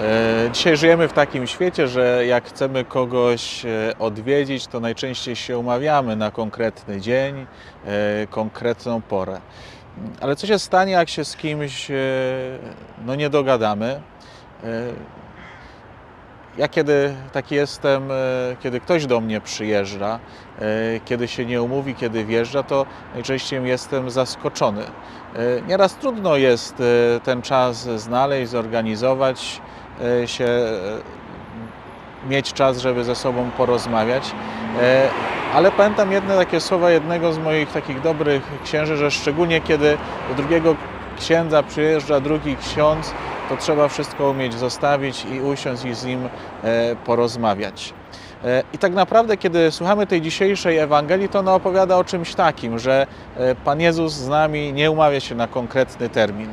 E, Dzisiaj żyjemy w takim świecie, że jak chcemy kogoś e, odwiedzić, to najczęściej się umawiamy na konkretny dzień, e, konkretną porę. Ale co się stanie, jak się z kimś no, nie dogadamy? Ja kiedy taki jestem, kiedy ktoś do mnie przyjeżdża, kiedy się nie umówi, kiedy wjeżdża, to najczęściej jestem zaskoczony. Nieraz trudno jest ten czas znaleźć, zorganizować się, e, mieć czas, żeby ze sobą porozmawiać. E, Ale pamiętam jedne takie słowa jednego z moich takich dobrych księży, że szczególnie kiedy do drugiego księdza przyjeżdża drugi ksiądz, to trzeba wszystko umieć zostawić i usiąść i z nim e, porozmawiać. E, I tak naprawdę, kiedy słuchamy tej dzisiejszej Ewangelii, to ona opowiada o czymś takim, że e, Pan Jezus z nami nie umawia się na konkretny termin,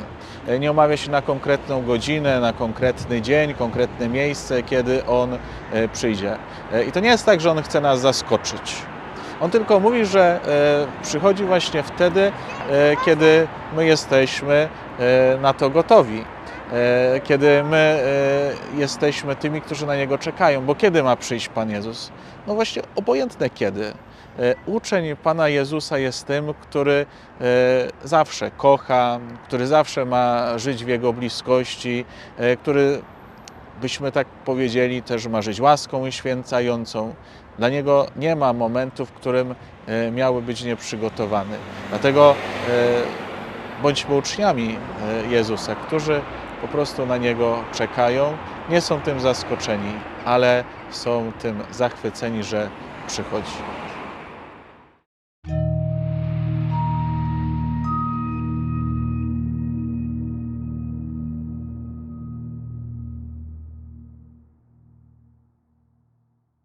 e, nie umawia się na konkretną godzinę, na konkretny dzień, konkretne miejsce, kiedy On przyjdzie. I to nie jest tak, że On chce nas zaskoczyć. On tylko mówi, że przychodzi właśnie wtedy, kiedy my jesteśmy na to gotowi. E, Kiedy my e, jesteśmy tymi, którzy na Niego czekają. Bo kiedy ma przyjść Pan Jezus? No właśnie, obojętne kiedy. E, Uczeń Pana Jezusa jest tym, który zawsze kocha, który zawsze ma żyć w Jego bliskości, który byśmy tak powiedzieli, też ma żyć łaską uświęcającą. Dla niego nie ma momentu, w którym miały być nieprzygotowany. Dlatego bądźmy uczniami Jezusa, którzy po prostu na niego czekają. Nie są tym zaskoczeni, ale są tym zachwyceni, że przychodzi.